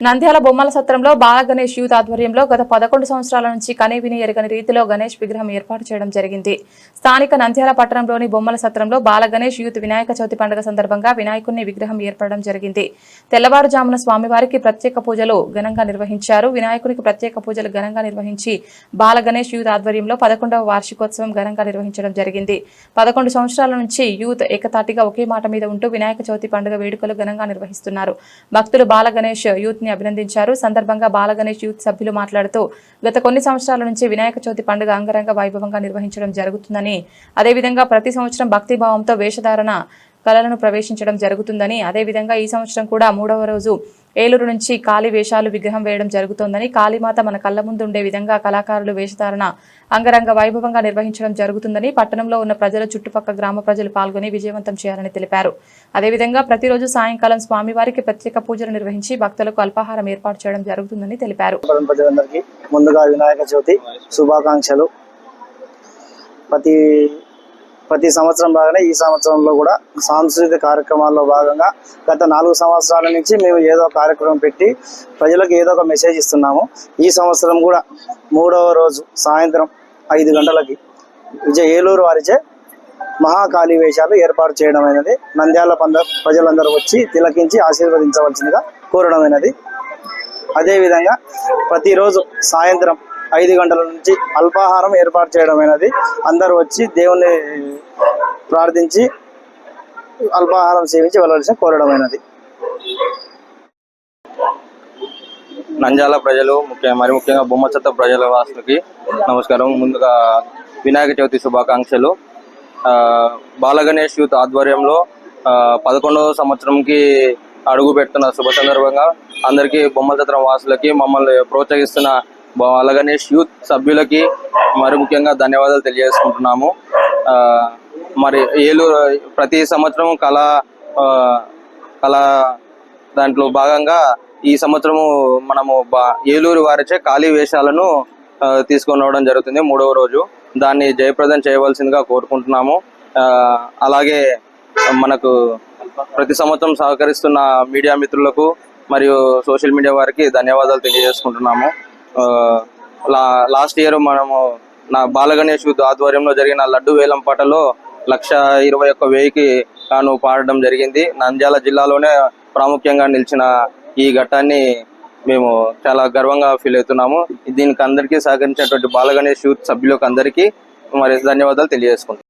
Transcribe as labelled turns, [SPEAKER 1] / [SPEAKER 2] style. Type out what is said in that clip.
[SPEAKER 1] నంద్యాల బొమ్మల సత్రంలో బాల గణేష్ యూత్ ఆధ్వర్యంలో గత పదకొండు సంవత్సరాల నుంచి కనేవిని ఎరగని రీతిలో గణేష్ విగ్రహం ఏర్పాటు చేయడం జరిగింది. స్థానిక నంద్యాల పట్టణంలోని బొమ్మల సత్రంలో బాల గణేష్ యూత్ వినాయక చవితి పండుగ సందర్భంగా వినాయకుని విగ్రహం ఏర్పడడం జరిగింది. తెల్లవారుజామున స్వామివారికి ప్రత్యేక పూజలు ఘనంగా నిర్వహించారు. వినాయకునికి ప్రత్యేక పూజలు ఘనంగా నిర్వహించి బాల గణేష్ యూత్ ఆధ్వర్యంలో పదకొండవ వార్షికోత్సవం ఘనంగా నిర్వహించడం జరిగింది. పదకొండు సంవత్సరాల నుంచి యూత్ ఏకతాటిగా ఒకే మాట మీద ఉంటూ వినాయక చవితి పండుగ వేడుకలు ఘనంగా నిర్వహిస్తున్నారు. భక్తులు బాల గణేష్ యూత్ ని అభినందించారు. సందర్భంగా బాల గణేష్ యూత్ సభ్యులు మాట్లాడుతూ గత కొన్ని సంవత్సరాల నుంచి వినాయక చవితి పండుగ అంగరంగ వైభవంగా నిర్వహించడం జరుగుతుందని అదేవిధంగా ప్రతి సంవత్సరం భక్తిభావంతో వేషధారణ కళలను ప్రవేశించడం జరుగుతుందని అదేవిధంగా ఈ సంవత్సరం కూడా మూడవ రోజు ఏలూరు నుంచి కాళీ వేషాలు విగ్రహం వేయడం జరుగుతోందని కాళీమాత మన కళ్ళ ముందు ఉండే విధంగా కళాకారులు వేషధారణ అంగరంగ వైభవంగా నిర్వహించడం జరుగుతుందని పట్టణంలో ఉన్న ప్రజలు చుట్టుపక్కల గ్రామ ప్రజలు పాల్గొని విజయవంతం చేయాలని తెలిపారు. అదేవిధంగా ప్రతిరోజు సాయంకాలం స్వామివారికి ప్రత్యేక పూజలు నిర్వహించి భక్తులకు అల్పాహారం ఏర్పాటు చేయడం జరుగుతుందని తెలిపారు.
[SPEAKER 2] ముందుగా వినాయక చవితి శుభాకాంక్షలు. ప్రతి ప్రతి సంవత్సరం లాగానే ఈ సంవత్సరంలో కూడా సాంస్కృతిక కార్యక్రమాల్లో భాగంగా గత నాలుగు సంవత్సరాల నుంచి మేము ఏదో కార్యక్రమం పెట్టి ప్రజలకు ఏదో ఒక మెసేజ్ ఇస్తున్నాము. ఈ సంవత్సరం కూడా మూడవ రోజు సాయంత్రం ఐదు గంటలకి విజయ ఏలూరు వారిచే మహాకాళీ వేషాలు ఏర్పాటు చేయడమైనది నంద్యాల పంద ప్రజలందరూ వచ్చి తిలకించి ఆశీర్వదించవలసిందిగా కోరడమైనది అదేవిధంగా ప్రతిరోజు సాయంత్రం ఐదు గంటల నుంచి అల్పాహారం ఏర్పాటు చేయడమైనది అందరూ వచ్చి దేవుని ప్రార్థించి అల్పాహారం సేవించి వెళ్ళవలసిన కోరడమైనది.
[SPEAKER 3] నంజాల ప్రజలు ముఖ్య మరి ముఖ్యంగా బొమ్మచత్త ప్రజల వాసులకి నమస్కారం. ముందుగా వినాయక చవితి శుభాకాంక్షలు. బాల బాలగణేష్ యూత్ ఆధ్వర్యంలో పదకొండవ సంవత్సరంకి అడుగు పెడుతున్న శుభ సందర్భంగా అందరికీ బొమ్మచత్రం వాసులకి మమ్మల్ని ప్రోత్సహిస్తున్న బాలగణేష్ యూత్ సభ్యులకి మరి ముఖ్యంగా ధన్యవాదాలు తెలియజేసుకుంటున్నాము. మరి ఏలూరు ప్రతి సంవత్సరం కళా కళా దాంట్లో భాగంగా ఈ సంవత్సరము మనము బా- ఏలూరు వారిచే ఖాళీ వేషాలను తీసుకొని రావడం జరుగుతుంది మూడవ రోజు. దాన్ని జయప్రదం చేయవలసిందిగా కోరుకుంటున్నాము. అలాగే మనకు ప్రతి సంవత్సరం సహకరిస్తున్న మీడియా మిత్రులకు మరియు సోషల్ మీడియా వారికి ధన్యవాదాలు తెలియజేసుకుంటున్నాము. లా లాస్ట్ ఇయర్ మనము నా బాలగణేష్ ఆధ్వర్యంలో జరిగిన లడ్డు వేలం పాటలో లక్ష ఇరవై ఒక్క వెయ్యికి తాను పాడడం జరిగింది. నంద్యాల జిల్లాలోనే ప్రాముఖ్యంగా నిలిచిన ఈ ఘట్టాన్ని మేము చాలా గర్వంగా ఫీల్ అవుతున్నాము. దీనికి అందరికీ సహకరించినటువంటి బాలగణేష్ యూత్ సభ్యులకు అందరికీ మరి ధన్యవాదాలు తెలియజేసుకుంటాం